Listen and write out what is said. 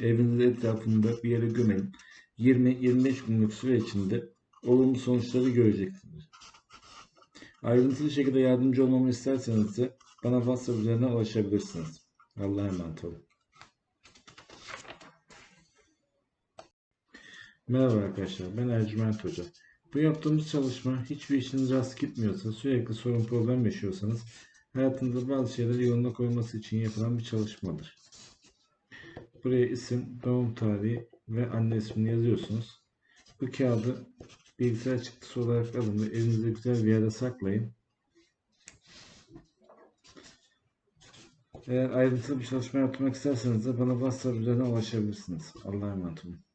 Evinizin etrafında bir yere gömelim. 20-25 günlük süre içinde olumlu sonuçları göreceksiniz. Ayrıntılı şekilde yardımcı olmamı isterseniz de bana WhatsApp üzerinden ulaşabilirsiniz. Allah'a emanet olun. Merhaba arkadaşlar, ben Ercüment Hoca. Bu yaptığımız çalışma hiçbir işiniz rast gitmiyorsa, sürekli sorun problem yaşıyorsanız, hayatınızda bazı şeyleri yoluna koyması için yapılan bir çalışmadır. Buraya isim, doğum tarihi ve anne ismini yazıyorsunuz. Bu kağıdı bilgisayar çıktısı olarak alın ve evinizde güzel bir yere saklayın. Eğer ayrıntılı bir çalışma yapmak isterseniz de bana WhatsApp üzerinden ulaşabilirsiniz. Allah'a emanet olun.